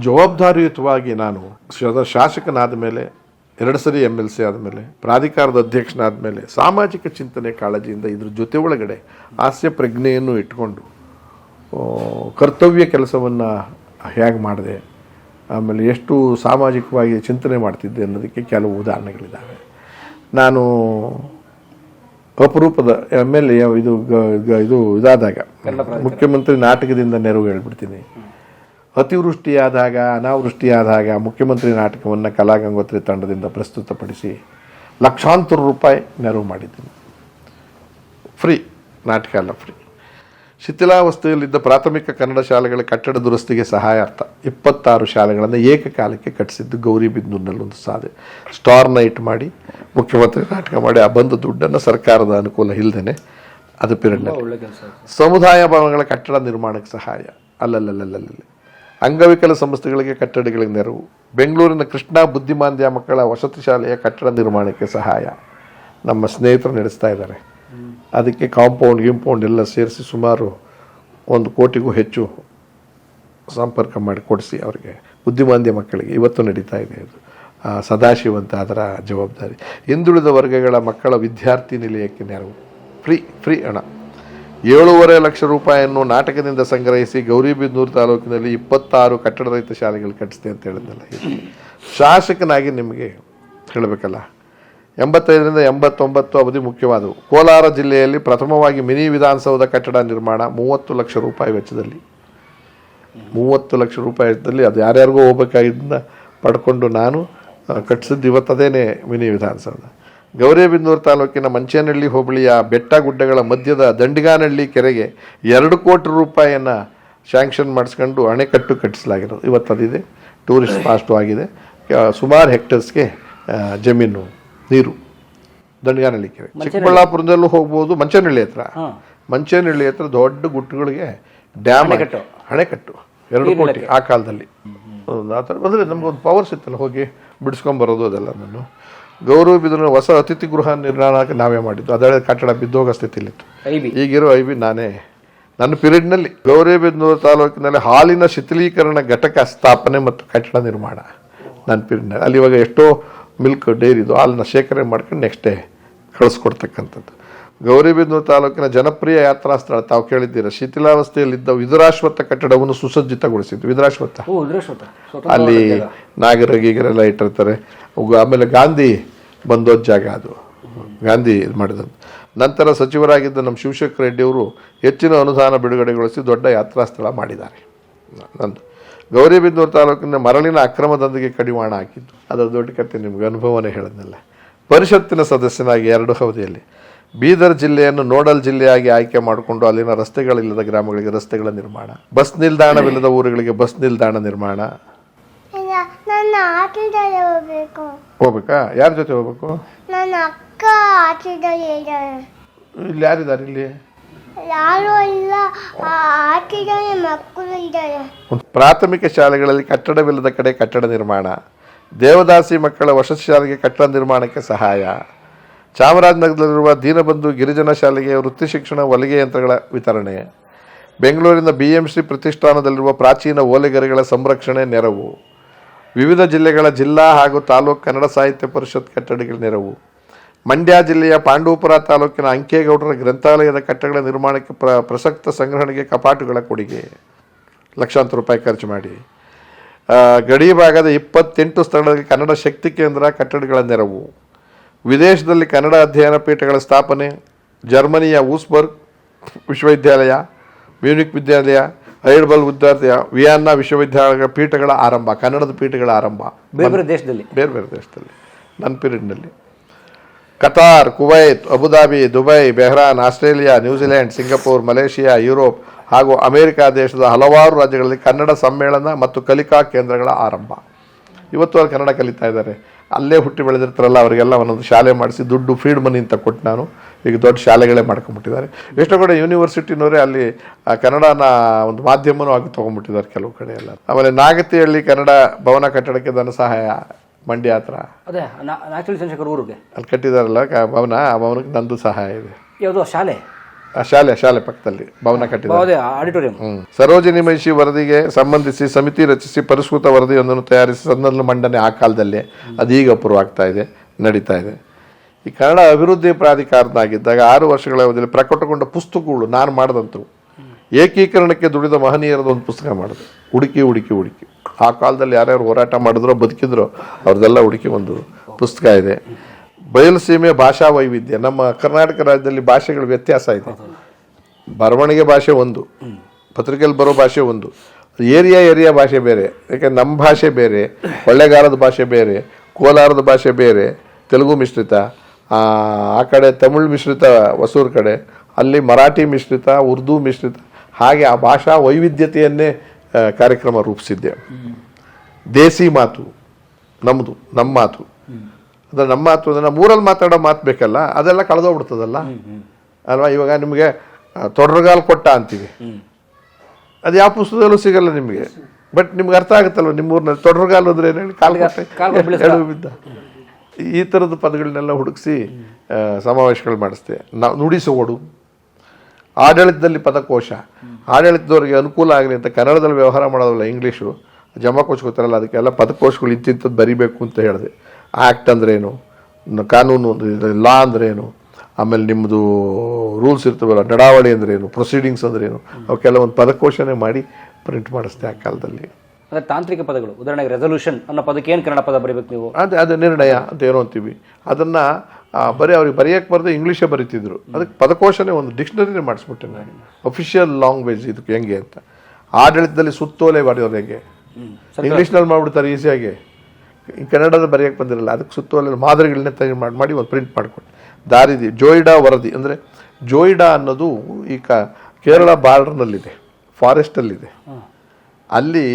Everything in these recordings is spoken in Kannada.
ಜವಾಬ್ದಾರಿಯುತವಾಗಿ ನಾನು ಶಾಸಕನಾದ ಮೇಲೆ ಎರಡು ಸರಿ ಎಂ ಎಲ್ ಸಿ ಆದಮೇಲೆ ಪ್ರಾಧಿಕಾರದ ಅಧ್ಯಕ್ಷನಾದ ಮೇಲೆ ಸಾಮಾಜಿಕ ಚಿಂತನೆ ಕಾಳಜಿಯಿಂದ ಇದ್ರ ಜೊತೆ ಒಳಗಡೆ ಹಾಸ್ಯ ಪ್ರಜ್ಞೆಯನ್ನು ಇಟ್ಕೊಂಡು ಕರ್ತವ್ಯ ಕೆಲಸವನ್ನು ಹೇಗೆ ಮಾಡಿದೆ ಆಮೇಲೆ ಎಷ್ಟು ಸಾಮಾಜಿಕವಾಗಿ ಚಿಂತನೆ ಮಾಡ್ತಿದ್ದೆ ಅನ್ನೋದಕ್ಕೆ ಕೆಲವು ಉದಾಹರಣೆಗಳಿದ್ದಾವೆ ನಾನು ಅಪರೂಪದ ಎಂ ಎಲ್ ಎ ಇದು ಇದು ಇದಾದಾಗ ಮುಖ್ಯಮಂತ್ರಿ ನಾಟಕದಿಂದ ನೆರವು ಹೇಳ್ಬಿಡ್ತೀನಿ. ಅತಿವೃಷ್ಟಿಯಾದಾಗ ಅನಾವೃಷ್ಟಿಯಾದಾಗ ಮುಖ್ಯಮಂತ್ರಿ ನಾಟಕವನ್ನು ಕಲಾಗಂಗೋತ್ರಿ ತಂಡದಿಂದ ಪ್ರಸ್ತುತಪಡಿಸಿ ಲಕ್ಷಾಂತರ ರೂಪಾಯಿ ನೆರವು ಮಾಡಿದ್ದೀನಿ. ಫ್ರೀ ನಾಟಕ ಅಲ್ಲ ಫ್ರೀ. ಶಿಥಿಲಾವಸ್ಥೆಯಲ್ಲಿದ್ದ ಪ್ರಾಥಮಿಕ ಕನ್ನಡ ಶಾಲೆಗಳ ಕಟ್ಟಡ ದುರಸ್ತಿಗೆ ಸಹಾಯ ಅರ್ಥ ಇಪ್ಪತ್ತಾರು ಶಾಲೆಗಳನ್ನು ಏಕಕಾಲಕ್ಕೆ ಕಟ್ಟಿಸಿದ್ದು ಗೌರಿಬಿದನೂರಿನಲ್ಲಿ ಒಂದು ಸಾಧೆ. ಸ್ಟಾರ್ ನೈಟ್ ಮಾಡಿ ಮುಖ್ಯಮಂತ್ರಿ ನಾಟಕ ಮಾಡಿ ಆ ಬಂದ ದುಡ್ಡನ್ನು ಸರ್ಕಾರದ ಅನುಕೂಲ ಇಲ್ಲದೇನೆ ಅದು ಪಿರಿಯಡ್ನಲ್ಲಿ ಸಮುದಾಯ ಭವನಗಳ ಕಟ್ಟಡ ನಿರ್ಮಾಣಕ್ಕೆ ಸಹಾಯ. ಅಲ್ಲಲ್ಲಲ್ಲಲ್ಲಲ್ಲಿ ಅಂಗವಿಕಲ ಸಂಸ್ಥೆಗಳಿಗೆ ಕಟ್ಟಡಗಳಿಗೆ ನೆರವು. ಬೆಂಗಳೂರಿನ ಕೃಷ್ಣ ಬುದ್ಧಿಮಾಂದ್ಯ ಮಕ್ಕಳ ವಸತಿ ಶಾಲೆಯ ಕಟ್ಟಡ ನಿರ್ಮಾಣಕ್ಕೆ ಸಹಾಯ. ನಮ್ಮ ಸ್ನೇಹಿತರು ನಡೆಸ್ತಾ ಇದ್ದಾರೆ. ಅದಕ್ಕೆ ಕಾಂಪೌಂಡ್, ಗಿಂಪೌಂಡ್ ಎಲ್ಲ ಸೇರಿಸಿ ಸುಮಾರು ಒಂದು ಕೋಟಿಗೂ ಹೆಚ್ಚು ಸಂಪರ್ಕ ಮಾಡಿ ಕೊಡಿಸಿ ಅವರಿಗೆ. ಬುದ್ಧಿಮಾಂದ್ಯ ಮಕ್ಕಳಿಗೆ ಇವತ್ತು ನಡೀತಾ ಇದೆ ಅದು ಸದಾಶಿವಂತ ಅದರ ಜವಾಬ್ದಾರಿ. ಹಿಂದುಳಿದ ವರ್ಗಗಳ ಮಕ್ಕಳ ವಿದ್ಯಾರ್ಥಿ ನಿಲಯಕ್ಕೆ ನೆರವು. ಫ್ರೀ ಫ್ರೀ ಹಣ. ಏಳೂವರೆ ಲಕ್ಷ ರೂಪಾಯಿಯನ್ನು ನಾಟಕದಿಂದ ಸಂಗ್ರಹಿಸಿ ಗೌರಿಬಿದನೂರು ತಾಲೂಕಿನಲ್ಲಿ ಇಪ್ಪತ್ತಾರು ಕಟ್ಟಡ ರಹಿತ ಶಾಲೆಗಳು ಕಟ್ಟಿಸ್ತೆ ಅಂತ ಹೇಳಿದ್ನಲ್ಲ. ಶಾಸಕನಾಗಿ ನಿಮಗೆ ಹೇಳಬೇಕಲ್ಲ. ಎಂಬತ್ತೈದರಿಂದ ಎಂಬತ್ತೊಂಬತ್ತು ಅವಧಿ ಮುಖ್ಯವಾದವು. ಕೋಲಾರ ಜಿಲ್ಲೆಯಲ್ಲಿ ಪ್ರಥಮವಾಗಿ ಮಿನಿ ವಿಧಾನಸೌಧ ಕಟ್ಟಡ ನಿರ್ಮಾಣ ಮೂವತ್ತು ಲಕ್ಷ ರೂಪಾಯಿ ವೆಚ್ಚದಲ್ಲಿ. ಮೂವತ್ತು ಲಕ್ಷ ರೂಪಾಯಿ ವೆಚ್ಚದಲ್ಲಿ ಅದು ಯಾರ್ಯಾರಿಗೂ ಹೋಗ್ಬೇಕಾಗಿದ್ದನ್ನ ಪಡ್ಕೊಂಡು ನಾನು ಕಟ್ಟಿಸಿದ್ದು ಇವತ್ತದೇನೆ ಮಿನಿ ವಿಧಾನಸೌಧ. ಗೌರಿಬಿದನೂರು ತಾಲೂಕಿನ ಮಂಚೇನಹಳ್ಳಿ ಹೋಬಳಿಯ ಬೆಟ್ಟ ಗುಡ್ಡಗಳ ಮಧ್ಯದ ದಂಡಿಗಾನಹಳ್ಳಿ ಕೆರೆಗೆ ಎರಡು ಕೋಟಿ ರೂಪಾಯಿಯನ್ನು ಶ್ಯಾಂಕ್ಷನ್ ಮಾಡಿಸ್ಕೊಂಡು ಅಣೆಕಟ್ಟು ಕಟ್ಟಿಸಲಾಗಿರೋದು. ಇವತ್ತು ಅದಿದೆ. ಟೂರಿಸ್ಟ್ ಪಾಸ್ಟು ಆಗಿದೆ. ಸುಮಾರು ಹೆಕ್ಟರ್ಸ್ಗೆ ಜಮೀನು ನೀರು ದಂಡಿಗಾನಹಳ್ಳಿ ಕೆರೆ. ಚಿಕ್ಕಬಳ್ಳಾಪುರದಲ್ಲೂ ಹೋಗ್ಬೋದು. ಮಂಚೇನಹಳ್ಳಿ ಹತ್ರ. ಮಂಚೇನಹಳ್ಳಿ ಹತ್ರ ದೊಡ್ಡ ಗುಟ್ಟುಗಳಿಗೆ ಡ್ಯಾಮ್ ಅಣೆಕಟ್ಟು. ಎರಡು ಕೋಟಿ ಆ ಕಾಲದಲ್ಲಿ. ಆ ಥರ ಬಂದರೆ ನಮಗೊಂದು ಪವರ್ ಸಿತ್ತಲ್ಲ ಹೋಗಿ ಬಿಡಿಸ್ಕೊಂಬರೋದು ಅದೆಲ್ಲ ನಾನು. ಗೌರವ ಬಿದ್ರು ಹೊಸ ಅತಿಥಿ ಗೃಹ ನಿರ್ಮಾಣಕ್ಕೆ ನಾವೇ ಮಾಡಿದ್ದು. ಅದರ ಕಟ್ಟಡ ಬಿದ್ದೋಗೋ ಸ್ಥಿತಿಲಿತ್ತು ಈಗಿರೋ ಐ ಬಿ ನಾನೇ. ನನ್ನ ಪೀರಿಯಡ್ನಲ್ಲಿ ಗೌರಿಬಿದನೂರು ತಾಲೂಕಿನಲ್ಲಿ ಹಾಲಿನ ಶಿಥಿಲೀಕರಣ ಘಟಕ ಸ್ಥಾಪನೆ ಮತ್ತು ಕಟ್ಟಡ ನಿರ್ಮಾಣ ನನ್ನ ಪಿರಿಯಡ್ನಲ್ಲಿ. ಅಲ್ಲಿ ಇವಾಗ ಎಷ್ಟೋ ಮಿಲ್ಕ್ ಡೈರಿದು ಹಾಲನ್ನ ಶೇಖರಣೆ ಮಾಡ್ಕೊಂಡು ನೆಕ್ಸ್ಟ್ ಡೇ ಕಳಿಸ್ಕೊಡ್ತಕ್ಕಂಥದ್ದು. ಗೌರಿಬಿದನೂರು ತಾಲೂಕಿನ ಜನಪ್ರಿಯ ಯಾತ್ರಾ ಸ್ಥಳ ತಾವು ಕೇಳಿದ್ದೀರ ಶಿಥಿಲಾವಸ್ಥೆಯಲ್ಲಿದ್ದ ವಿದುರಾಶ್ವತ್ಥ ಕಟ್ಟಡವನ್ನು ಸುಸಜ್ಜಿತಗೊಳಿಸಿದ್ದು ವಿದುರಾಶ್ವತ್ಥ. ಅಲ್ಲಿ ನಾಗರ ಗೀಗರೆಲ್ಲ ಇಟ್ಟಿರ್ತಾರೆ. ಆಮೇಲೆ ಗಾಂಧಿ ಬಂದೋದ್ ಜಾಗ ಅದು. ಗಾಂಧಿ ಇದು ಮಾಡಿದಂತ ನಂತರ ಸಚಿವರಾಗಿದ್ದ ನಮ್ಮ ಶಿವಶೇಖರ್ ರೆಡ್ಡಿ ಅವರು ಹೆಚ್ಚಿನ ಅನುದಾನ ಬಿಡುಗಡೆಗೊಳಿಸಿ ದೊಡ್ಡ ಯಾತ್ರಾ ಸ್ಥಳ ಮಾಡಿದ್ದಾರೆ. ನಂದು. ಗೌರಿಬಿದನೂರು ತಾಲೂಕಿನ ಮರಳಿನ ಅಕ್ರಮದೊಂದಿಗೆ ಕಡಿವಾಣ ಹಾಕಿದ್ದು. ಅದರ ದೊಡ್ಡ ಕತೆ ನಿಮಗೆ ಅನುಭವನೇ ಹೇಳಿದ್ನಲ್ಲ. ಪರಿಷತ್ತಿನ ಸದಸ್ಯನಾಗಿ ಎರಡು ಅವಧಿಯಲ್ಲಿ ಬೀದರ್ ಜಿಲ್ಲೆಯನ್ನು ನೋಡಲ್ ಜಿಲ್ಲೆಯಾಗಿ ಆಯ್ಕೆ ಮಾಡಿಕೊಂಡು ಅಲ್ಲಿನ ರಸ್ತೆಗಳಿಲ್ಲದ ಗ್ರಾಮಗಳಿಗೆ ರಸ್ತೆಗಳ ನಿರ್ಮಾಣ. ಬಸ್ ನಿಲ್ದಾಣವಿಲ್ಲದ ಊರುಗಳಿಗೆ ಬಸ್ ನಿಲ್ದಾಣ ನಿರ್ಮಾಣ. ಹೋಗ್ಬೇಕು. ಹೋಗ್ಬೇಕಾ? ಯಾರ ಜೊತೆ ಹೋಗ್ಬೇಕು? ನನ್ನ ಅಕ್ಕ ಆಟದಲ್ಲಿ ಇದ್ದಾಳೆ ಇಲ್ಲಿ ಯಾರಿದ್ದಾರೆ ಇಲ್ಲಿ? ಯಾರು ಇಲ್ಲ ಆ ಆಟದಲ್ಲಿ ಮಕ್ಕಳು ಇದ್ದಾರೆ. ಪ್ರಾಥಮಿಕ ಶಾಲೆಗಳಲ್ಲಿ ಕಟ್ಟಡವಿಲ್ಲದ ಕಡೆ ಕಟ್ಟಡ ನಿರ್ಮಾಣ. ದೇವದಾಸಿ ಮಕ್ಕಳ ವಸತಿ ಶಾಲೆಗೆ ಕಟ್ಟಡ ನಿರ್ಮಾಣಕ್ಕೆ ಸಹಾಯ. ಚಾಮರಾಜನಗರದಲ್ಲಿರುವ ದೀನಬಂಧು ಗಿರಿಜನ ಶಾಲೆಗೆ ವೃತ್ತಿ ಶಿಕ್ಷಣ ಹೊಲಿಗೆ ಯಂತ್ರಗಳ ವಿತರಣೆ. ಬೆಂಗಳೂರಿನ ಬಿ ಎಂ ಸಿ ಪ್ರತಿಷ್ಠಾನದಲ್ಲಿರುವ ಪ್ರಾಚೀನ ಓಲೆಗರಿಗಳ ಸಂರಕ್ಷಣೆ ನೆರವು. ವಿವಿಧ ಜಿಲ್ಲೆಗಳ ಜಿಲ್ಲಾ ಹಾಗೂ ತಾಲೂಕು ಕನ್ನಡ ಸಾಹಿತ್ಯ ಪರಿಷತ್ ಕಟ್ಟಡಗಳ ನೆರವು. ಮಂಡ್ಯ ಜಿಲ್ಲೆಯ ಪಾಂಡವಪುರ ತಾಲೂಕಿನ ಅಂಕೇಗೌಡರ ಗ್ರಂಥಾಲಯದ ಕಟ್ಟಡಗಳ ನಿರ್ಮಾಣಕ್ಕೆ ಪ್ರ, ಪ್ರಸಕ್ತ ಸಂಗ್ರಹಣೆಗೆ ಕಪಾಟುಗಳ ಕೊಡುಗೆ. ಲಕ್ಷಾಂತರ ರೂಪಾಯಿ ಖರ್ಚು ಮಾಡಿ. ಗಡಿ ಭಾಗದ ಇಪ್ಪತ್ತೆಂಟು ಸ್ಥಳಗಳಿಗೆ ಕನ್ನಡ ಶಕ್ತಿ ಕೇಂದ್ರ ಕಟ್ಟಡಗಳ ನೆರವು. ವಿದೇಶದಲ್ಲಿ ಕನ್ನಡ ಅಧ್ಯಯನ ಪೀಠಗಳ ಸ್ಥಾಪನೆ ಜರ್ಮನಿಯ ಊಸ್ಬರ್ಗ್ ವಿಶ್ವವಿದ್ಯಾಲಯ ಮ್ಯೂನಿಕ್ ವಿದ್ಯಾಲಯ ಐಡ್ಬಲ್ ವಿದ್ಯಾರ್ಥಿಯ ವಿಯನ್ನಾ ವಿಶ್ವವಿದ್ಯಾಲಯ ಪೀಠಗಳ ಆರಂಭ ಕನ್ನಡದ ಪೀಠಗಳ ಆರಂಭ. ಬೇರೆ ಬೇರೆ ದೇಶದಲ್ಲಿ. ಬೇರೆ ಬೇರೆ ದೇಶದಲ್ಲಿ. ನನ್ನ ಪೀರಿಯಡ್ನಲ್ಲಿ. Qatar Kuwait Abu Dhabi Dubai Bahrain Australia New Zealand Singapore Malaysia Europe ಹಾಗೂ ಅಮೆರಿಕ ದೇಶದ ಹಲವಾರು ರಾಜ್ಯಗಳಲ್ಲಿ ಕನ್ನಡ ಸಮ್ಮೇಳನ ಮತ್ತು ಕಲಿಕಾ ಕೇಂದ್ರಗಳ ಆರಂಭ. ಇವತ್ತು ಅಲ್ಲಿ ಕನ್ನಡ ಕಲಿತಾ ಇದ್ದಾರೆ. ಅಲ್ಲೇ ಹುಟ್ಟಿ ಬೆಳೆದಿರ್ತಾರಲ್ಲ ಅವರಿಗೆಲ್ಲ ಒಂದೊಂದು ಶಾಲೆ ಮಾಡಿಸಿ ದುಡ್ಡು ಫೀಡ್ ಮನಿ ಅಂತ ಕೊಟ್ಟು ನಾನು ಈಗ ದೊಡ್ಡ ಶಾಲೆಗಳೇ ಮಾಡ್ಕೊಂಡ್ಬಿಟ್ಟಿದ್ದಾರೆ. ಎಷ್ಟೋ ಕಡೆ ಯೂನಿವರ್ಸಿಟಿನವರೇ ಅಲ್ಲಿ ಆ ಕನ್ನಡನ ಒಂದು ಮಾಧ್ಯಮನೂ ಆಗಿ ತೊಗೊಂಡ್ಬಿಟ್ಟಿದ್ದಾರೆ ಕೆಲವು ಕಡೆ ಎಲ್ಲ. ಆಮೇಲೆ ನಾಗತಿಹಳ್ಳಿ ಕನ್ನಡ ಭವನ ಕಟ್ಟಡಕ್ಕೆ ಧನ ಸಹಾಯ ಮಂಡ್ಯ ಹತ್ರ. ಅದೇ ಅಲ್ಲಿ ಕಟ್ಟಿದಾರಲ್ಲ ಭವನ ಆ ಭವನಕ್ಕೆ ನಂದು ಸಹಾಯ ಇದೆ. ಯಾವುದೋ ಶಾಲೆ? ಆ ಶಾಲೆ ಶಾಲೆ ಪಕ್ಕದಲ್ಲಿ ಭವನ ಕಟ್ಟಿದೆ ಆಡಿಟೋರಿಯಂ. ಸರೋಜಿನಿ ಮಹಿಷಿ ವರದಿಗೆ ಸಂಬಂಧಿಸಿ ಸಮಿತಿ ರಚಿಸಿ ಪರಿಷ್ಕೃತ ವರದಿಯೊಂದನ್ನು ತಯಾರಿಸಿ ಸದನದಲ್ಲಿ ಮಂಡನೆ ಆ ಕಾಲದಲ್ಲಿ ಅದೀಗ ಅಪೂರ್ವ ಆಗ್ತಾ ಇದೆ ನಡೀತಾ ಇದೆ. ಈ ಕನ್ನಡ ಅಭಿವೃದ್ಧಿ ಪ್ರಾಧಿಕಾರದಾಗಿದ್ದಾಗ ಆರು ವರ್ಷಗಳ ಅವಧಿಯಲ್ಲಿ ಪ್ರಕಟಗೊಂಡ ಪುಸ್ತಕಗಳು ನಾನು ಮಾಡಿದಂಥವು. ಏಕೀಕರಣಕ್ಕೆ ದುಡಿದ ಮಹನೀಯರದ ಒಂದು ಪುಸ್ತಕ ಮಾಡಿದೆ. ಹುಡುಕಿ ಹುಡುಕಿ ಹುಡುಕಿ. ಆ ಕಾಲದಲ್ಲಿ ಯಾರ್ಯಾರು ಹೋರಾಟ ಮಾಡಿದ್ರೋ ಬದುಕಿದ್ರೋ ಅವ್ರದ್ದೆಲ್ಲ ಹುಡುಕಿ ಒಂದು ಪುಸ್ತಕ ಇದೆ. ಬಯಲುಸೀಮೆ ಭಾಷಾ ವೈವಿಧ್ಯ, ನಮ್ಮ ಕರ್ನಾಟಕ ರಾಜ್ಯದಲ್ಲಿ ಭಾಷೆಗಳ ವ್ಯತ್ಯಾಸ ಇದೆ. ಬರವಣಿಗೆ ಭಾಷೆ ಒಂದು, ಪತ್ರಿಕೆಯಲ್ಲಿ ಬರೋ ಭಾಷೆ ಒಂದು, ಏರಿಯಾ ಏರಿಯಾ ಭಾಷೆ ಬೇರೆ, ಯಾಕೆ ನಮ್ಮ ಭಾಷೆ ಬೇರೆ, ಒಳ್ಳೆಗಾರದ ಭಾಷೆ ಬೇರೆ, ಕೋಲಾರದ ಭಾಷೆ ಬೇರೆ, ತೆಲುಗು ಮಿಶ್ರಿತ, ಆ ಕಡೆ ತಮಿಳ್ ಮಿಶ್ರಿತ ಹೊಸೂರು ಕಡೆ, ಅಲ್ಲಿ ಮರಾಠಿ ಮಿಶ್ರಿತ, ಉರ್ದು ಮಿಶ್ರಿತ, ಹಾಗೆ ಆ ಭಾಷಾ ವೈವಿಧ್ಯತೆಯನ್ನೇ ಕಾರ್ಯಕ್ರಮ ರೂಪಿಸಿದ್ದೆ. ದೇಸಿ ಮಾತು ನಮ್ಮದು ನಮ್ಮ ಮಾತು. ಅಂದ್ರೆ ನಮ್ಮ ಮಾತು ಅಂದರೆ ನಮ್ಮ ಊರಲ್ಲಿ ಮಾತಾಡೋ ಮಾತು ಬೇಕಲ್ಲ ಅದೆಲ್ಲ ಕಳೆದೋಗ್ಬಿಡ್ತದಲ್ಲ? ಅಲ್ವಾ? ಇವಾಗ ನಿಮಗೆ ತೊಡರ್ಗಾಲ್ ಕೊಟ್ಟ ಅಂತೀವಿ. ಅದು ಯಾವ ಪುಸ್ತಕದಲ್ಲೂ ಸಿಗಲ್ಲ ನಿಮಗೆ. ಬಟ್ ನಿಮ್ಗೆ ಅರ್ಥ ಆಗುತ್ತಲ್ವ ನಿಮ್ಮ ಊರಿನಲ್ಲಿ? ಅಂದರೆ ಅಂದ್ರೆ ಏನು ಹೇಳಿ? ಕಾಲು ಬಿದ್ದ. ಈ ಥರದ ಪದಗಳನ್ನೆಲ್ಲ ಹುಡುಕಿಸಿ ಸಮಾವೇಶಗಳು ಮಾಡಿಸ್ತೆ. ನಾವು ನುಡಿಸುವಡು ಆಡಳಿತದಲ್ಲಿ ಪದಕೋಶ. ಆಡಳಿತದವರಿಗೆ ಅನುಕೂಲ ಆಗಲಿ ಅಂತ ಕನ್ನಡದಲ್ಲಿ ವ್ಯವಹಾರ ಮಾಡೋದಲ್ಲ ಇಂಗ್ಲೀಷು. ಜಮಾಕೋಶ ಗೊತ್ತಾರಲ್ಲ ಅದಕ್ಕೆಲ್ಲ ಪದಕೋಶಗಳು ಇಂತಿಂಥದ್ದು ಬರಿಬೇಕು ಅಂತ ಹೇಳಿದೆ. ಆ್ಯಕ್ಟ್ ಅಂದ್ರೇನು ಏನು? ಕಾನೂನು ಲಾ ಅಂದ್ರೇನು ಆಮೇಲೆ ನಿಮ್ಮದು ರೂಲ್ಸ್ ಇರ್ತವಲ್ಲ ನಡಾವಳಿ ಅಂದ್ರೇನು ಪ್ರೊಸೀಡಿಂಗ್ಸ್ ಅಂದ್ರೇನು ಅವಕ್ಕೆಲ್ಲ ಒಂದು ಪದಕೋಶನೆ ಮಾಡಿ ಪ್ರಿಂಟ್ ಮಾಡಿಸ್ತೆ ಆ ಕಾಲದಲ್ಲಿ. ಅಂದರೆ ತಾಂತ್ರಿಕ ಪದಗಳು ಉದಾಹರಣೆಗೆ ರೆಸಲ್ಯೂಷನ್ ಅನ್ನೋ ಪದಕ್ಕೆ ಏನು ಕನ್ನಡ ಪದ ಬರೀಬೇಕು ನೀವು? ಅದೇ ಅದು ನಿರ್ಣಯ ಅಂತ ಏನೋ ಅಂತೀವಿ. ಅದನ್ನು ಬರೀ ಅವ್ರಿಗೆ ಬರೆಯೋಕ್ಕೆ ಬರದೆ ಇಂಗ್ಲೀಷೇ ಬರೀತಿದ್ರು. ಅದಕ್ಕೆ ಪದಕೋಶನೇ ಒಂದು ಡಿಕ್ಷನರಿನೇ ಮಾಡಿಸ್ಬಿಟ್ಟೆ ನಾನು. ಅಫಿಷಿಯಲ್ ಲ್ಯಾಂಗ್ವೇಜ್ ಇದಕ್ಕೆ ಹೆಂಗೆ ಅಂತ. ಆಡಳಿತದಲ್ಲಿ ಸುತ್ತೋಲೆ ಮಾಡಿರೋದು ಹೆಂಗೆ? ಇಂಗ್ಲೀಷ್ನಲ್ಲಿ ಮಾಡಿಬಿಡ್ತಾರೆ ಈಸಿಯಾಗಿ ಕನ್ನಡದ ಬರೆಯೋಕ್ಕೆ ಬಂದಿರಲ್ಲ ಅದಕ್ಕೆ ಸುತ್ತೋಲೆ ಮಾದರಿಗಳನ್ನೇ ತಯಾರು ಮಾಡಿ ಮಾಡಿ ಒಂದು ಪ್ರಿಂಟ್ ಮಾಡಿಕೊಟ್ಟು ದಾರಿದಿ ಜೋಯಿಡಾ ವರದಿ ಅಂದರೆ ಜೋಯಿಡಾ ಅನ್ನೋದು ಈ ಕ ಕೇರಳ ಬಾರ್ಡರ್ನಲ್ಲಿದೆ ಫಾರೆಸ್ಟಲ್ಲಿದೆ. ಅಲ್ಲಿ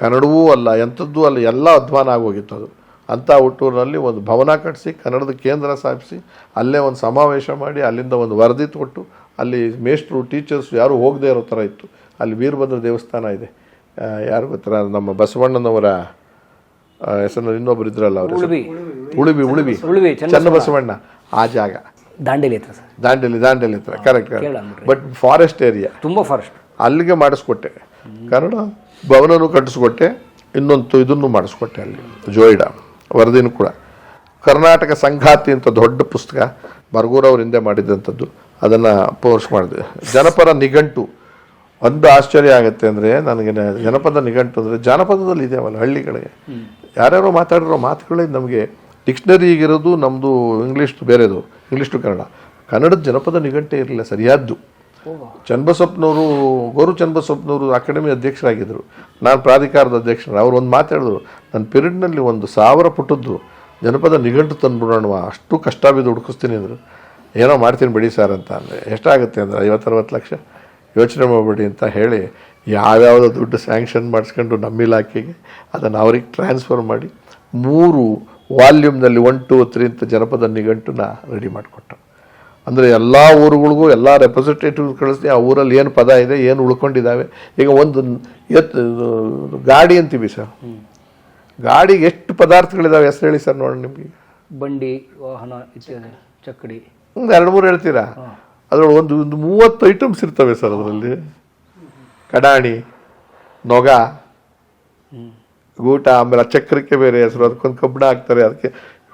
ಕನ್ನಡವೂ ಅಲ್ಲ ಎಂಥದ್ದೂ ಅಲ್ಲ ಎಲ್ಲ ಅಧ್ವಾನ ಆಗೋಗಿತ್ತು ಅದು. ಅಂಥ ಹುಟ್ಟೂರಿನಲ್ಲಿ ಒಂದು ಭವನ ಕಟ್ಟಿಸಿ ಕನ್ನಡದ ಕೇಂದ್ರ ಸ್ಥಾಪಿಸಿ ಅಲ್ಲೇ ಒಂದು ಸಮಾವೇಶ ಮಾಡಿ ಅಲ್ಲಿಂದ ಒಂದು ವರದಿ ಕೊಟ್ಟು ಅಲ್ಲಿ ಮೇಷ್ಟ್ರು ಟೀಚರ್ಸ್ ಯಾರು ಹೋಗದೇ ಇರೋ ಥರ ಇತ್ತು. ಅಲ್ಲಿ ವೀರಭದ್ರ ದೇವಸ್ಥಾನ ಇದೆ. ಯಾರು ಗೊತ್ತರ ನಮ್ಮ ಬಸವಣ್ಣನವರ ಆ, ಹೆಸರು ಇನ್ನೊಬ್ರು ಇದ್ರಲ್ಲ ಅವ್ರ ಹೆಸರು. ಉಳುವಿ ಉಳುವಿ ಉಳುವಿ ಉಳುವಿ ಚನ್ನ ಚನ್ನಬಸವಣ್ಣ ಆ ಜಾಗ. ದಾಂಡೇಲಿ ಹತ್ರ ಸರ್. ದಾಂಡೇಲಿ ದಾಂಡೇಲಿ ಹತ್ರ. Correct correct but forest area ತುಂಬಾ ಫಾರೆಸ್ಟ್ ಅಲ್ಲಿಗೆ ಮಾಡಿಸ್ಕೊಟ್ಟೆ. ಕನ್ನಡ ಭವನನು ಕಟ್ಟಿಸ್ಕೊಟ್ಟೆ ಇನ್ನೊಂದು ಇದನ್ನು ಮಾಡಿಸ್ಕೊಟ್ಟೆ ಅಲ್ಲಿ ಜೋಯಿಡಾ ವರದಿನೂ ಕೂಡ. ಕರ್ನಾಟಕ ಸಂಘಾತಿ ಅಂತ ದೊಡ್ಡ ಪುಸ್ತಕ ಬರ್ಗೂರ್ ಅವ್ರ ಹಿಂದೆ ಮಾಡಿದಂಥದ್ದು. ಅದನ್ನು ಪೋರ್ಸ್ ಮಾಡಿದೆ. ಜನಪರ ನಿಘಂಟು. ಒಂದು ಆಶ್ಚರ್ಯ ಆಗುತ್ತೆ ಅಂದರೆ ನನಗೆ ಜನಪದ ನಿಘಂಟು ಅಂದರೆ ಜಾನಪದದಲ್ಲಿ ಇದೆಯವಲ್ಲ ಹಳ್ಳಿಗಳಿಗೆ. ಯಾರ್ಯಾರೋ ಮಾತಾಡಿರೋ ಮಾತುಗಳೇ ನಮಗೆ ಡಿಕ್ಷನರಿ ಈಗಿರೋದು ನಮ್ಮದು ಇಂಗ್ಲೀಷ್ ಬೇರೆದು. English to Kannada. ಕನ್ನಡದ ಜನಪದ ನಿಘಂಟೆ ಇರಲಿಲ್ಲ ಸರಿಯಾದ್ದು. ಚನ್ನಬಸಪ್ಪನವರು ಗೋರು ಚನ್ನಬಸಪ್ಪನವರು ಅಕಾಡೆಮಿ ಅಧ್ಯಕ್ಷರಾಗಿದ್ದರು ನಾನು ಪ್ರಾಧಿಕಾರದ ಅಧ್ಯಕ್ಷರು. ಅವರು ಒಂದು ಮಾತಾಡಿದ್ರು ನನ್ನ ಪಿರಿಯಡ್ನಲ್ಲಿ ಒಂದು ಸಾವಿರ ಪುಟದ್ದು ಜನಪದ ನಿಘಂಟು ತಂದುಬಿಡೋಣ ಅಷ್ಟು ಕಷ್ಟ ಬಿದ್ದು ಹುಡುಕಿಸ್ತೀನಿ ಅಂದರು. ಏನೋ ಮಾಡ್ತೀನಿ ಬಿಡಿ ಸರ್ ಅಂತ ಅಂದರೆ ಎಷ್ಟಾಗುತ್ತೆ ಅಂದರೆ ಐವತ್ತರವತ್ತು ಲಕ್ಷ? ಯೋಚನೆ ಮಾಡಬೇಡಿ ಅಂತ ಹೇಳಿ ಯಾವ್ಯಾವುದೋ ದುಡ್ಡು ಸ್ಯಾಂಕ್ಷನ್ ಮಾಡಿಸ್ಕೊಂಡು ನಮ್ಮ ಇಲಾಖೆಗೆ ಅದನ್ನು ಅವ್ರಿಗೆ ಟ್ರಾನ್ಸ್ಫರ್ ಮಾಡಿ ಮೂರು ವಾಲ್ಯೂಮ್ನಲ್ಲಿ ಒನ್ ಟು ತ್ರೀ ಅಂತ ಜನಪದ ನಿಘಂಟನ್ನ ರೆಡಿ ಮಾಡಿಕೊಟ್ಟ ಅಂದರೆ ಎಲ್ಲ ಊರುಗಳಿಗೂ ಎಲ್ಲ ರೆಪ್ರೆಸೆಂಟೇಟಿವ್ ಕಳಿಸಿ ಆ ಊರಲ್ಲಿ ಏನು ಪದ ಇದೆ ಏನು ಉಳ್ಕೊಂಡಿದ್ದಾವೆ ಈಗ ಒಂದು ಎತ್ ಗಾಡಿ ಅಂತೀವಿ ಸರ್. ಗಾಡಿಗೆ ಎಷ್ಟು ಪದಾರ್ಥಗಳಿದ್ದಾವೆ ಹೆಸರು ಹೇಳಿ ಸರ್ ನೋಡಿ ನಿಮಗೆ. ಬಂಡಿ ವಾಹನ ಇತ್ಯಾದಿ ಚಕ್ಕಡಿ ಒಂದು ಎರಡು ಮೂರು ಹೇಳ್ತೀರಾ? ಅದರೊಳಗೆ ಒಂದು ಒಂದು ಮೂವತ್ತು ಐಟಮ್ಸ್ ಇರ್ತವೆ ಸರ್ ಅದರಲ್ಲಿ. ಕಡಾಣಿ ನೊಗ ಗೂಟ ಆಮೇಲೆ ಆ ಚಕ್ರಕ್ಕೆ ಬೇರೆ ಹೆಸರು ಅದಕ್ಕೊಂದು ಕಬ್ಬಿಣ ಹಾಕ್ತಾರೆ ಅದಕ್ಕೆ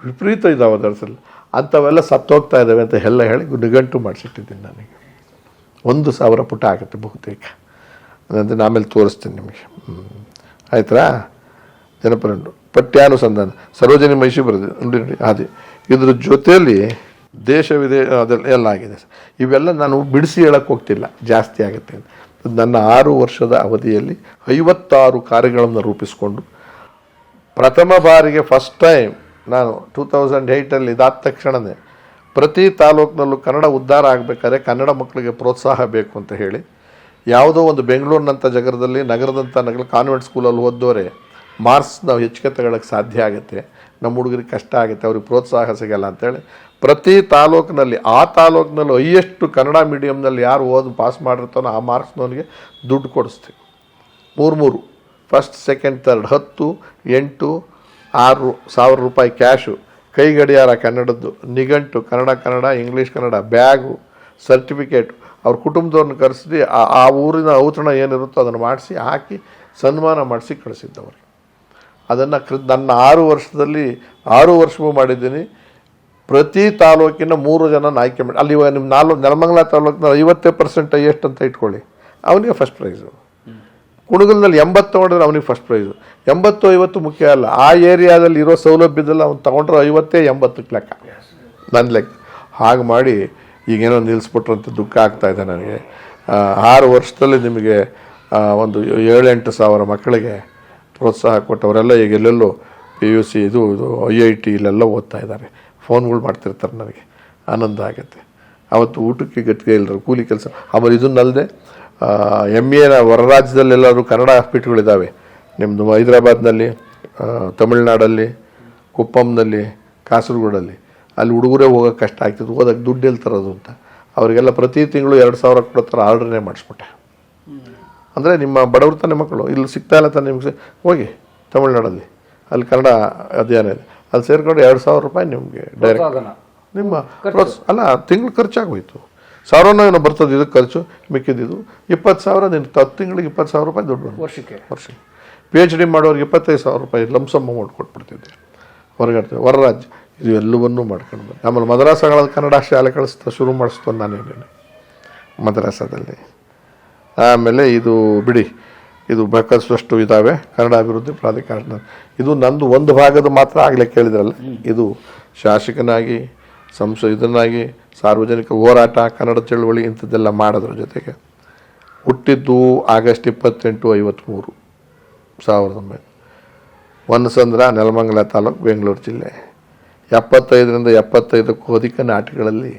ವಿಪರೀತ ಇದಾವೆ ಅದರಲ್ಲಿ ಅಂಥವೆಲ್ಲ ಸತ್ತೋಗ್ತಾ ಇದ್ದಾವೆ ಅಂತ ಎಲ್ಲ ಹೇಳಿ ನಿಘಂಟು ಮಾಡಿಸಿಟ್ಟಿದ್ದೀನಿ ನನಗೆ. ಒಂದು ಸಾವಿರ ಪುಟ ಆಗುತ್ತೆ ಬಹುತೇಕ. ಅದಂತ ಆಮೇಲೆ ತೋರಿಸ್ತೀನಿ ನಿಮಗೆ. ಹ್ಞೂ ಆಯ್ತಾ ಜನಪರಂಡು ಪಠ್ಯಾನುಸಂಧಾನ. ಸರೋಜನಿ ಮಹಿಷಿ ಬರೆದಿದೆ ನೋಡಿ ನೋಡಿ ಅದೇ ಇದ್ರ ಜೊತೆಯಲ್ಲಿ ದೇಶ ವಿದೇಶ ಅದೆಲ್ಲ ಎಲ್ಲ ಆಗಿದೆ. ಇವೆಲ್ಲ ನಾನು ಬಿಡಿಸಿ ಹೇಳಕ್ಕೆ ಹೋಗ್ತಿಲ್ಲ. ಜಾಸ್ತಿ ಆಗುತ್ತೆ ಅಂತ. ನನ್ನ ಆರು ವರ್ಷದ ಅವಧಿಯಲ್ಲಿ ಐವತ್ತಾರು ಕಾರ್ಯಗಳನ್ನು ರೂಪಿಸಿಕೊಂಡು ಪ್ರಥಮ ಬಾರಿಗೆ ಫಸ್ಟ್ ಟೈಮ್ ನಾನು ಟೂ ತೌಸಂಡ್ ಏಯ್ಟಲ್ಲಿ ಇದಾದ ತಕ್ಷಣವೇ ಪ್ರತಿ ತಾಲೂಕಿನಲ್ಲೂ ಕನ್ನಡ ಉದ್ಧಾರ ಆಗಬೇಕಾದ್ರೆ ಕನ್ನಡ ಮಕ್ಕಳಿಗೆ ಪ್ರೋತ್ಸಾಹ ಬೇಕು ಅಂತ ಹೇಳಿ ಯಾವುದೋ ಒಂದು ಬೆಂಗಳೂರಿನಂಥ ಜಗರದಲ್ಲಿ ನಗರದಂಥ ನಗರ ಕಾನ್ವೆಂಟ್ ಸ್ಕೂಲಲ್ಲಿ ಓದ್ದೋರೆ ಮಾರ್ಕ್ಸ್ ನಾವು ಹೆಚ್ಚಿಗೆ ತಗೊಳ್ಳೋಕ್ಕೆ ಸಾಧ್ಯ ಆಗುತ್ತೆ. ನಮ್ಮ ಹುಡುಗರಿಗೆ ಕಷ್ಟ ಆಗುತ್ತೆ, ಅವ್ರಿಗೆ ಪ್ರೋತ್ಸಾಹ ಸಿಗಲ್ಲ ಅಂತೇಳಿ ಪ್ರತಿ ತಾಲೂಕಿನಲ್ಲಿ, ಆ ತಾಲೂಕಿನಲ್ಲಿ ಅಯ್ಯಷ್ಟು ಕನ್ನಡ ಮೀಡಿಯಮ್ನಲ್ಲಿ ಯಾರು ಓದು ಪಾಸ್ ಮಾಡಿರ್ತಾನೋ ಆ ಮಾರ್ಕ್ಸ್ನವನಿಗೆ ದುಡ್ಡು ಕೊಡಿಸ್ತೀವಿ. ಮೂರು ಮೂರು ಫಸ್ಟ್ ಸೆಕೆಂಡ್ ತರ್ಡ್ ಹತ್ತು, ಎಂಟು, ಆರು ಸಾವಿರ ರೂಪಾಯಿ ಕ್ಯಾಶು ಕೈ ಗಡಿಯಾರ ಕನ್ನಡದ್ದು, ನಿಘಂಟು, Kannada Kannada English Kannada bag certificate ಅವ್ರ ಕುಟುಂಬದವ್ರನ್ನ ಕರೆಸಿ ಆ ಊರಿನ ಔತಣ ಏನಿರುತ್ತೋ ಅದನ್ನು ಮಾಡಿಸಿ, ಹಾಕಿ ಸನ್ಮಾನ ಮಾಡಿಸಿ ಕಳಿಸಿದ್ದವ್ರಿಗೆ. ಅದನ್ನು ನನ್ನ ಆರು ವರ್ಷದಲ್ಲಿ ಆರು ವರ್ಷವೂ ಮಾಡಿದ್ದೀನಿ. ಪ್ರತಿ ತಾಲೂಕಿನ ಮೂರು ಜನ ಆಯ್ಕೆ ಮಾಡಿ, ಅಲ್ಲಿ ಇವಾಗ ನಿಮ್ಮ ನಾಲ್ಕು, ನೆಲಮಂಗಲ ತಾಲೂಕಿನ ಐವತ್ತೇ ಪರ್ಸೆಂಟ್ ಎಷ್ಟು ಅಂತ ಇಟ್ಕೊಳ್ಳಿ. ಅವನಿಗೆ ಫಸ್ಟ್ ಪ್ರೈಸು ಕುಣಗಲ್ನಲ್ಲಿ ಎಂಬತ್ತು ತೊಗೊಂಡ್ರೆ ಅವನಿಗೆ ಫಸ್ಟ್ ಪ್ರೈಸು ಎಂಬತ್ತು, ಐವತ್ತು ಮುಖ್ಯ ಅಲ್ಲ. ಆ ಏರಿಯಾದಲ್ಲಿ ಇರೋ ಸೌಲಭ್ಯದಲ್ಲಿ ಅವ್ನು ತೊಗೊಂಡ್ರೆ ಐವತ್ತೇ, ಎಂಬತ್ತಕ್ಕೆ ಲೆಕ್ಕ. ನನ್ನ ಲೆಕ್ಕ. ಹಾಗೆ ಮಾಡಿ ಈಗೇನೋ ನಿಲ್ಲಿಸ್ಬಿಟ್ರು ಅಂತ ದುಃಖ ಆಗ್ತಾ ಇದೆ ನನಗೆ. ಆರು ವರ್ಷದಲ್ಲಿ ನಿಮಗೆ ಒಂದು ಏಳೆಂಟು ಸಾವಿರ ಮಕ್ಕಳಿಗೆ ಪ್ರೋತ್ಸಾಹ ಕೊಟ್ಟವರೆಲ್ಲ ಈಗ ಎಲ್ಲೆಲ್ಲೋ ಪಿ ಯು ಸಿ ಇದು ಇದು ಐ ಐ ಟಿ ಇಲ್ಲೆಲ್ಲ ಓದ್ತಾ ಇದ್ದಾರೆ. ಫೋನ್ಗಳು ಮಾಡ್ತಿರ್ತಾರೆ ನನಗೆ ಆನಂದ ಆಗುತ್ತೆ. ಅವತ್ತು ಊಟಕ್ಕೆ ಗಟ್ಟಿಗೆ ಇಲ್ಲರು ಕೂಲಿ ಕೆಲಸ. ಆಮೇಲೆ ಇದನ್ನಲ್ಲದೆ ಎಂ ಎನ ಹೊರ ರಾಜ್ಯದಲ್ಲೆಲ್ಲರೂ ಕನ್ನಡ ಹಾಸ್ಪಿಟ್ಲ್ಗಳಿದ್ದಾವೆ ನಿಮ್ಮದು ಹೈದ್ರಾಬಾದ್ನಲ್ಲಿ ತಮಿಳ್ನಾಡಲ್ಲಿ, ಕುಪ್ಪಂನಲ್ಲಿ, ಕಾಸರಗೋಡಲ್ಲಿ. ಅಲ್ಲಿ ಹುಡುಗರೇ ಹೋಗೋಕೆ ಕಷ್ಟ ಆಗ್ತಿತ್ತು. ಓದಕ್ಕೆ ದುಡ್ಡು ಎಲ್ಲಿ ತರೋದು ಅಂತ. ಅವರಿಗೆಲ್ಲ ಪ್ರತಿ ತಿಂಗಳು ಎರಡು ಸಾವಿರ ಕೊಡೋ ಥರ ಆರ್ಡ್ರನ್ನೇ ಮಾಡಿಸ್ಬಿಟ್ಟೆ ಅಂದರೆ ನಿಮ್ಮ ಬಡವರು ತಾನೆ ಮಕ್ಕಳು ಇಲ್ಲಿ ಸಿಗ್ತಾ ಇಲ್ಲ ತಾನೆ ನಿಮಗೆ ಹೋಗಿ ತಮಿಳ್ನಾಡಲ್ಲಿ. ಅಲ್ಲಿ ಕನ್ನಡ ಅಧ್ಯಯನ ಇದೆ. ಅಲ್ಲಿ ಸೇರಿಕೊಂಡು ಎರಡು ಸಾವಿರ ರೂಪಾಯಿ ನಿಮಗೆ ಡೈರೆಕ್ಟ್. ನಿಮ್ಮ ಅಲ್ಲ ತಿಂಗಳು ಖರ್ಚಾಗೋಯ್ತು. ಸಾವಿರನೋ ಏನೋ ಬರ್ತದೆ ಇದಕ್ಕೆ ಖರ್ಚು ಮಿಕ್ಕಿದ್ದು. ಇಪ್ಪತ್ತು ಸಾವಿರ ನಿನ್ನ ಹತ್ತು ತಿಂಗಳಿಗೆ ಇಪ್ಪತ್ತು ಸಾವಿರ ರೂಪಾಯಿ ದುಡ್ಡು ವರ್ಷಕ್ಕೆ. ವರ್ಷಕ್ಕೆ. ವರ್ಷ ಪಿ ಎಚ್ ಡಿ ಮಾಡೋರಿಗೆ ಇಪ್ಪತ್ತೈದು ಸಾವಿರ ರೂಪಾಯಿ ಲಂಸಮ್ ಅಮೌಂಟ್ ಕೊಟ್ಬಿಡ್ತಿದ್ದೆ ಹೊರಗಡೆ ಹೊರ ರಾಜ್ಯ ಇದು ಎಲ್ಲವನ್ನೂ ಮಾಡ್ಕೊಂಡು ಬಂದೆ. ಆಮೇಲೆ ಮದ್ರಾಸಗಳಲ್ಲಿ ಕನ್ನಡ ಶಾಲೆ ಕಳಿಸ್ತಾ ಶುರು ಮಾಡಿಸ್ತು ನಾನೇನೇನು ಮದ್ರಾಸದಲ್ಲಿ. ಆಮೇಲೆ ಇದು ಬಿಡಿ, ಇದು ಬೇಕಾದಷ್ಟು ಇದ್ದಾವೆ ಕನ್ನಡ ಅಭಿವೃದ್ಧಿ ಪ್ರಾಧಿಕಾರನ ಇದು ನಂದು ಒಂದು ಭಾಗದ ಮಾತ್ರ ಆಗಲೇ ಕೇಳಿದ್ರಲ್ಲ. ಇದು ಶಾಸಕನಾಗಿ ಸಂಸದನಾಗಿ ಸಾರ್ವಜನಿಕ ಹೋರಾಟ, ಕನ್ನಡ ಚಳುವಳಿ ಇಂಥದ್ದೆಲ್ಲ ಮಾಡೋದ್ರ ಜೊತೆಗೆ. ಹುಟ್ಟಿದ್ದು ಆಗಸ್ಟ್ ಇಪ್ಪತ್ತೆಂಟು ಐವತ್ತ್ಮೂರು ಸಾವಿರದ ಒಂಬೈನೂರ. ಹೊನ್ನಸಂದ್ರ ನೆಲಮಂಗಲ ತಾಲೂಕು, ಬೆಂಗಳೂರು ಜಿಲ್ಲೆ. ಎಪ್ಪತ್ತೈದರಿಂದ ಎಪ್ಪತ್ತೈದಕ್ಕೂ ಅಧಿಕ ನಾಟಕಗಳಲ್ಲಿ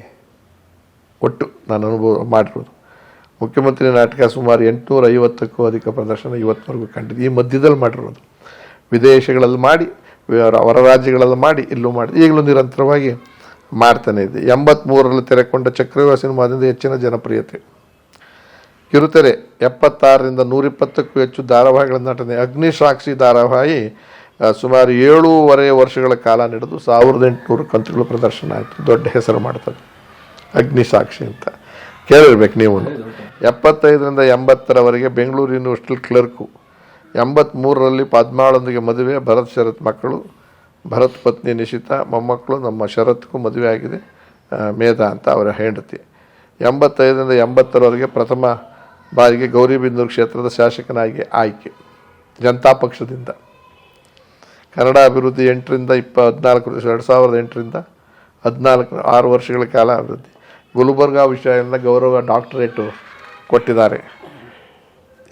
ಒಟ್ಟು ನಾನು ಅನುಭವ ಮಾಡಿರೋದು. ಮುಖ್ಯಮಂತ್ರಿ ನಾಟಕ ಸುಮಾರು ಎಂಟುನೂರ ಐವತ್ತಕ್ಕೂ ಅಧಿಕ ಪ್ರದರ್ಶನ ಇವತ್ತವರೆಗೂ ಕಂಡಿದೆ. ಈ ಮಧ್ಯದಲ್ಲಿ ಮಾಡಿರೋದು. ವಿದೇಶಗಳಲ್ಲಿ ಮಾಡಿ ಹೊರ- ರಾಜ್ಯಗಳಲ್ಲಿ ಮಾಡಿ, ಇಲ್ಲೂ ಮಾಡಿ. ಈಗಲೂ ನಿರಂತರವಾಗಿ ಮಾಡ್ತಾನೆ ಇದೆ. ಎಂಬತ್ತ್ಮೂರರಲ್ಲಿ ತೆರೆಕೊಂಡ ಚಕ್ರವ್ಯೂಹ ಸಿನಿಮಾದಿಂದ ಹೆಚ್ಚಿನ ಜನಪ್ರಿಯತೆ. ಕಿರುತೆರೆ, ಎಪ್ಪತ್ತಾರರಿಂದ ನೂರಿಪ್ಪತ್ತಕ್ಕೂ ಹೆಚ್ಚು ಧಾರಾವಾಹಿಗಳ ನಟನೆ. ಅಗ್ನಿಸಾಕ್ಷಿ ಧಾರಾವಾಹಿ ಸುಮಾರು ಏಳೂವರೆ ವರ್ಷಗಳ ಕಾಲ ನಡೆದು ಸಾವಿರದ ಎಂಟುನೂರು ಕಂತುಗಳು ಪ್ರದರ್ಶನ ಆಯಿತು. ದೊಡ್ಡ ಹೆಸರು ಮಾಡ್ತದೆ. ಅಗ್ನಿಸಾಕ್ಷಿ ಅಂತ. ಕೇಳಿರ್ಬೇಕು ನೀವು. ಎಪ್ಪತ್ತೈದರಿಂದ ಎಂಬತ್ತರವರೆಗೆ ಬೆಂಗಳೂರು ಯೂನಿವರ್ಸಿಟಿ ಕ್ಲರ್ಕು. ಎಂಬತ್ತ್ಮೂರರಲ್ಲಿ ಪದ್ಮಾಳೊಂದಿಗೆ ಮದುವೆ, ಭರತ್ ಶರತ್ ಮಕ್ಕಳು, ಭರತ್ ಪತ್ನಿ ನಿಶಿತ, ಮೊಮ್ಮಕ್ಕಳು, ನಮ್ಮ ಶರತ್ಗೂ ಮದುವೆ ಆಗಿದೆ ಮೇಧ ಅಂತ ಅವರ ಹೆಂಡತಿ. ಎಂಬತ್ತೈದರಿಂದ ಎಂಬತ್ತರವರೆಗೆ ಪ್ರಥಮ ಬಾರಿಗೆ ಗೌರಿಬಿಂದೂರು ಕ್ಷೇತ್ರದ ಶಾಸಕನಾಗಿ ಆಯ್ಕೆ, ಜನತಾ ಪಕ್ಷದಿಂದ. ಕನ್ನಡ ಅಭಿವೃದ್ಧಿ ಎಂಟರಿಂದ ಇಪ್ಪ ಹದಿನಾಲ್ಕು ಎರಡು ಸಾವಿರದ ಎಂಟರಿಂದ ಹದಿನಾಲ್ಕು, ಆರು ವರ್ಷಗಳ ಕಾಲ ಅಭಿವೃದ್ಧಿ. ಗುಲ್ಬರ್ಗಾ ವಿಷಯದಿಂದ ಗೌರವ ಡಾಕ್ಟರೇಟು ಕೊಟ್ಟಿದ್ದಾರೆ.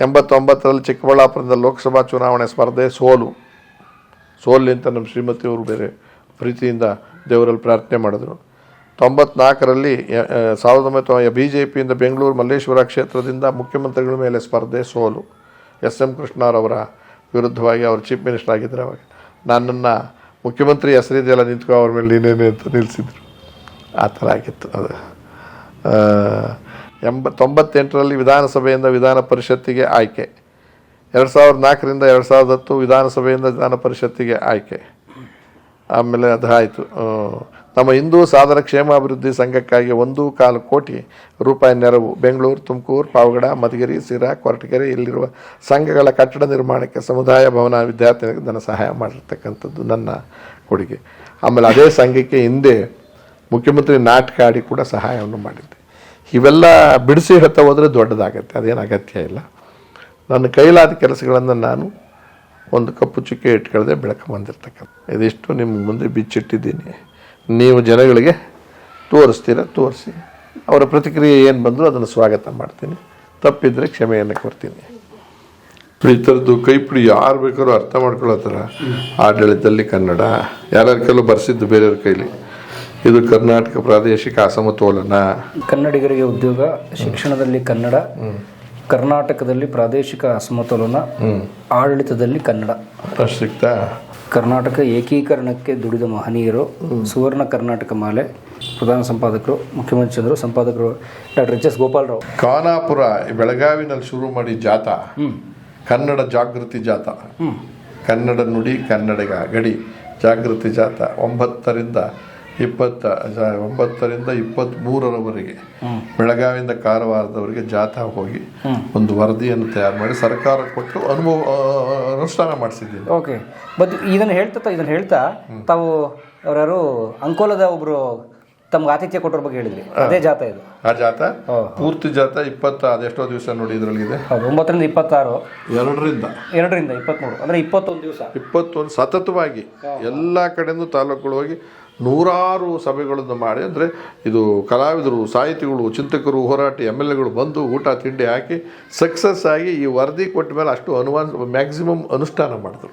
ಎಂಬತ್ತೊಂಬತ್ತರಲ್ಲಿ ಚಿಕ್ಕಬಳ್ಳಾಪುರದಿಂದ ಲೋಕಸಭಾ ಚುನಾವಣೆ ಸ್ಪರ್ಧೆ ಸೋಲು. ಸೋಲಿಂತ ನಮ್ಮ ಶ್ರೀಮತಿಯವರು ಬೇರೆ ಪ್ರೀತಿಯಿಂದ ದೇವರಲ್ಲಿ ಪ್ರಾರ್ಥನೆ ಮಾಡಿದರು. ತೊಂಬತ್ನಾಲ್ಕರಲ್ಲಿ ಸಾವಿರದ ಒಂಬೈನೂರ ಬಿ ಜೆ ಪಿಯಿಂದ ಬೆಂಗಳೂರು ಮಲ್ಲೇಶ್ವರ ಕ್ಷೇತ್ರದಿಂದ ಮುಖ್ಯಮಂತ್ರಿಗಳ ಮೇಲೆ ಸ್ಪರ್ಧೆ ಸೋಲು. ಎಸ್ ಎಂ ಕೃಷ್ಣರವರ ವಿರುದ್ಧವಾಗಿ ಅವರು ಚೀಫ್ ಮಿನಿಸ್ಟರ್ ಆಗಿದ್ದರು ಅವಾಗ. ನನ್ನನ್ನು ಮುಖ್ಯಮಂತ್ರಿ ಹೆಸರಿದೆಯಲ್ಲ ನಿಂತ್ಕೊ, ಅವ್ರ ಮೇಲೆ ನೀನೇನೆ ಅಂತ ನಿಲ್ಲಿಸಿದ್ರು ಆ ಥರ ಆಗಿತ್ತು ಅದು. ಎಂಬ ತೊಂಬತ್ತೆಂಟರಲ್ಲಿ ವಿಧಾನಸಭೆಯಿಂದ ವಿಧಾನ ಪರಿಷತ್ತಿಗೆ ಆಯ್ಕೆ. ಎರಡು ಸಾವಿರದ ನಾಲ್ಕರಿಂದ ಎರಡು ಸಾವಿರದ ಹತ್ತು ವಿಧಾನಸಭೆಯಿಂದ ವಿಧಾನ ಪರಿಷತ್ತಿಗೆ ಆಯ್ಕೆ. ಆಮೇಲೆ ಅದು ಆಯಿತು. ನಮ್ಮ ಹಿಂದೂ ಸಾಧನ ಕ್ಷೇಮಾಭಿವೃದ್ಧಿ ಸಂಘಕ್ಕಾಗಿ ಒಂದು ಕಾಲು ಕೋಟಿ ರೂಪಾಯಿ ನೆರವು ಬೆಂಗಳೂರು, ತುಮಕೂರು, ಪಾವಗಡ, ಮಧುಗಿರಿ ಸಿರಾ ಕೊರಟಗೆರೆ ಇಲ್ಲಿರುವ ಸಂಘಗಳ ಕಟ್ಟಡ ನಿರ್ಮಾಣಕ್ಕೆ ಸಮುದಾಯ ಭವನ ವಿದ್ಯಾರ್ಥಿಗಳಿಗೆ ಧನ ಸಹಾಯ ಮಾಡಿರ್ತಕ್ಕಂಥದ್ದು ನನ್ನ ಕೊಡುಗೆ. ಆಮೇಲೆ ಅದೇ ಸಂಘಕ್ಕೆ ಹಿಂದೆ ಮುಖ್ಯಮಂತ್ರಿ ನಾಟಕ ಆಡಿ ಕೂಡ ಸಹಾಯವನ್ನು ಮಾಡಿದ್ದೆ. ಇವೆಲ್ಲ ಬಿಡಿಸಿ ಹೇಳ್ತಾ ಹೋದರೆ ದೊಡ್ಡದಾಗತ್ತೆ, ಅದೇನು ಅಗತ್ಯ ಇಲ್ಲ. ನನ್ನ ಕೈಲಾದ ಕೆಲಸಗಳನ್ನು ನಾನು ಒಂದು ಕಪ್ಪು ಚುಕ್ಕೆ ಇಟ್ಕೊಳ್ಳದೆ ಬೆಳಕು ಬಂದಿರ್ತಕ್ಕಂಥ. ಇದಿಷ್ಟು ನಿಮ್ಮ ಮುಂದೆ ಬಿಚ್ಚಿಟ್ಟಿದ್ದೀನಿ. ನೀವು ಜನಗಳಿಗೆ ತೋರಿಸ್ತೀರ, ತೋರಿಸಿ. ಅವರ ಪ್ರತಿಕ್ರಿಯೆ ಏನು ಬಂದರೂ ಅದನ್ನು ಸ್ವಾಗತ ಮಾಡ್ತೀನಿ. ತಪ್ಪಿದ್ರೆ ಕ್ಷಮೆಯನ್ನು ಕೊಡ್ತೀನಿ ಈ ಥರದ್ದು ಕೈಪಿಡಿ ಯಾರು ಬೇಕಾದ್ರೂ ಅರ್ಥ ಮಾಡ್ಕೊಳ್ಳೋ ಥರ ಆಡಳಿತದಲ್ಲಿ ಕನ್ನಡ. ಯಾರ್ಯಾರ ಕೆಲವು ಬರ್ಸಿದ್ದು ಬೇರೆಯವ್ರ ಕೈಲಿ. ಇದು ಕರ್ನಾಟಕ ಪ್ರಾದೇಶಿಕ ಅಸಮತೋಲನ. ಕನ್ನಡಿಗರಿಗೆ ಉದ್ಯೋಗ ಶಿಕ್ಷಣದಲ್ಲಿ ಕನ್ನಡ ಕರ್ನಾಟಕದಲ್ಲಿ ಪ್ರಾದೇಶಿಕ ಅಸಮತೋಲನ ಆಡಳಿತದಲ್ಲಿ ಕನ್ನಡ. ಸಿಗ್ತಾ ಕರ್ನಾಟಕ ಏಕೀಕರಣಕ್ಕೆ ದುಡಿದ ಮಹನೀಯರು ಸುವರ್ಣ ಕರ್ನಾಟಕ ಮಾಲೆ ಪ್ರಧಾನ ಸಂಪಾದಕರು ಮುಖ್ಯಮಂತ್ರಿ Chandra ಸಂಪಾದಕರು doctor H S Gopalrao. Khanapur ಬೆಳಗಾವಿನಲ್ಲಿ ಶುರು ಮಾಡಿ ಜಾಥಾ. ಕನ್ನಡ ಜಾಗೃತಿ ಜಾಥಾ. ಕನ್ನಡ ನುಡಿ ಕನ್ನಡಿಗ ಗಡಿ ಜಾಗೃತಿ ಜಾಥಾ. ಒಂಬತ್ತರಿಂದ ಇಪ್ಪತ್ತ ಒಂಬತ್ತರಿಂದ ಇಪ್ಪತ್ತ್ಮೂರರವರೆಗೆ ಬೆಳಗಾವಿಯಿಂದ ಕಾರವಾರದವರೆಗೆ ಜಾಥಾ ಹೋಗಿ ಒಂದು ವರದಿಯನ್ನು ತಯಾರು ಮಾಡಿ ಸರ್ಕಾರ ಕೊಟ್ಟು ಅನುಭವ ಅನುಷ್ಠಾನ ಮಾಡಿಸಿದ್ದೀನಿ ಓಕೆ. ಬಟ್ ಇದನ್ನು ಹೇಳ್ತಾ ಇದನ್ನು ಹೇಳ್ತಾ ತಾವು ಯಾರು ಅಂಕೋಲದ ಒಬ್ಬರು ತಮ್ಗೆ ಆತಿಥ್ಯ ಕೊಟ್ಟರ ಬಗ್ಗೆ ಹೇಳಿದ್ರಿ. ಅದೇ ಜಾತ ಇದು. ಆ ಜಾತ. ಪೂರ್ತಿ ಜಾತ ಇಪ್ಪತ್ತ ಅದೆಷ್ಟೋ ದಿವಸ ನೋಡಿ ಇದರಲ್ಲಿದೆ. ಇದೆ ಒಂಬತ್ತರಿಂದ ಇಪ್ಪತ್ತಾರು. ಎರಡರಿಂದ. ಎರಡರಿಂದ ಇಪ್ಪತ್ತ್ಮೂರು ಅಂದರೆ ಇಪ್ಪತ್ತೊಂದು ದಿವಸ. ಇಪ್ಪತ್ತೊಂದು ಸತತವಾಗಿ ಎಲ್ಲ ಕಡೆಯಿಂದ ತಾಲೂಕುಗಳು ಹೋಗಿ ನೂರಾರು ಸಭೆಗಳನ್ನು ಮಾಡಿ, ಅಂದರೆ ಇದು ಕಲಾವಿದರು, ಸಾಹಿತಿಗಳು, ಚಿಂತಕರು, ಹೋರಾಟ ಎಂ ಎಲ್ ಎಗಳು ಬಂದು ಊಟ, ತಿಂಡಿ ಹಾಕಿ ಸಕ್ಸಸ್ ಆಗಿ ಈ ವರದಿ ಕೊಟ್ಟ ಮೇಲೆ ಅಷ್ಟು ಅನುಮಾನ ಮ್ಯಾಕ್ಸಿಮಮ್ ಅನುಷ್ಠಾನ ಮಾಡಿದ್ರು.